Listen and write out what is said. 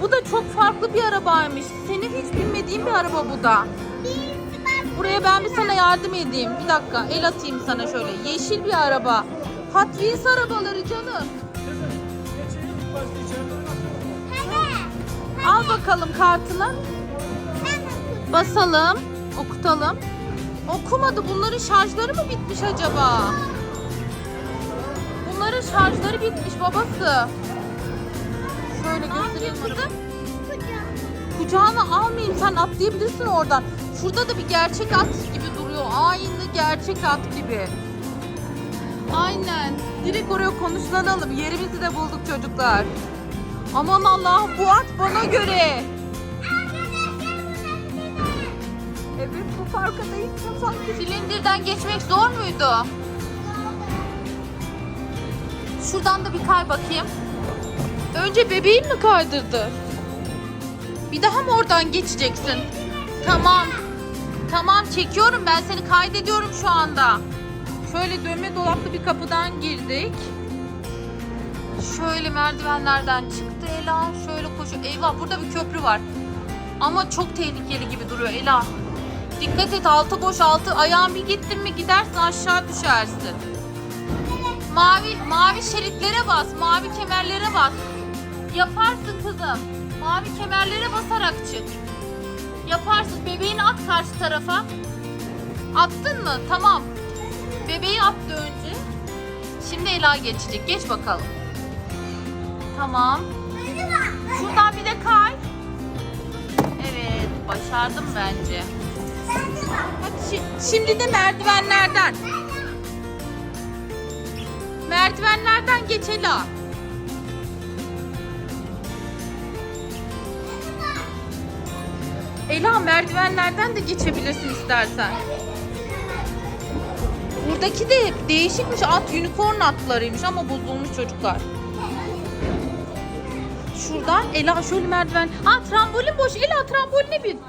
Bu da çok farklı bir arabaymış. Senin hiç bilmediğin bir araba bu da. Buraya ben bir sana yardım edeyim. Bir dakika el atayım sana şöyle. Yeşil bir araba. Hot Wheels arabaları canım. Al bakalım kartını. Basalım. Okutalım. Okumadı. Bunların şarjları mı bitmiş acaba? Bunların şarjları bitmiş babası. Şöyle göstereyim kızım. Kucağına almayayım sen atlayabilirsin oradan. Şurada da bir gerçek at gibi duruyor. Aynı gerçek at gibi. Aynen. Direkt oraya konuşlanalım. Yerimizi de bulduk çocuklar. Aman Allah'ım bu at bana göre. Evet bu parka da ilk defa Silindirden geçmek zor muydu? Şuradan da bir kay bakayım. Önce bebeğin mi kaydırdı? Bir daha mı oradan geçeceksin? Tamam. Tamam çekiyorum ben seni kaydediyorum şu anda. Şöyle dönme dolaplı bir kapıdan girdik. Şöyle merdivenlerden çıktı Ela. Şöyle koşuyor. Eyvah burada bir köprü var. Ama çok tehlikeli gibi duruyor Ela. Dikkat et altı boş altı. Ayağın bir gittin mi gidersin aşağı düşersin. Mavi mavi şeritlere bas. Mavi kemerlere bas. Yaparsın kızım. Mavi kemerlere basarak çık. Yaparsın. Bebeğini at karşı tarafa. Attın mı? Tamam. Bebeği attı önce. Şimdi Ela geçecek. Geç bakalım. Tamam. Şuradan bir de kay. Evet. Başardım bence. Hadi şi- şimdi de merdivenlerden. Merdivenlerden geç Ela. Ela merdivenlerden de geçebilirsin istersen. Buradaki de değişikmiş at unicorn atlarıymış ama bozulmuş çocuklar. Şuradan Ela şöyle merdiven. Ha trambolin boş. Ela tramboline bin.